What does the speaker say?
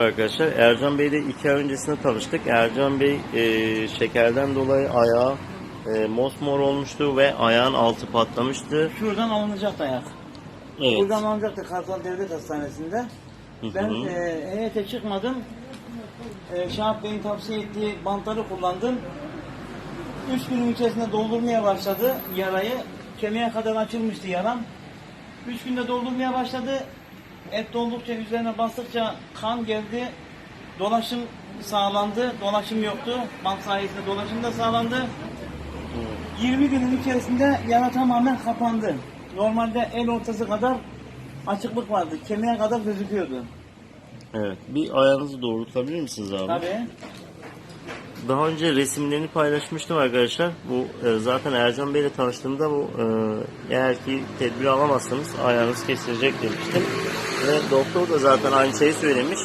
Arkadaşlar Ercan Bey ile iki ay öncesinde tanıştık. Ercan Bey e, şekerden dolayı ayağı e, mosmor olmuştu ve ayağın altı patlamıştı. Şuradan alınacaktı ayak. Evet. Buradan alınacaktı Kartal Devlet Hastanesi'nde. Ben e, heyete çıkmadım. E, Şahap Bey'in tavsiye ettiği bantları kullandım. Üç günün içerisinde doldurmaya başladı yarayı. Kemiğe kadar açılmıştı yaram. Üç günde doldurmaya başladı. Et doldukça üzerine bastıkça kan geldi. Dolaşım sağlandı. Dolaşım yoktu. Bant sayesinde dolaşım da sağlandı. 20 günün içerisinde yara tamamen kapandı. Normalde el ortası kadar açıklık vardı. Kemiğe kadar gözüküyordu. Evet. Bir ayağınızı doğrultabilir misiniz abi? Tabii. Daha önce resimlerini paylaşmıştım arkadaşlar. Bu e, zaten Ercan Bey ile tanıştığımda bu e, eğer ki tedbir alamazsanız ayağınız kesilecek demiştim. Ve doktor da zaten aynı şeyi söylemiş.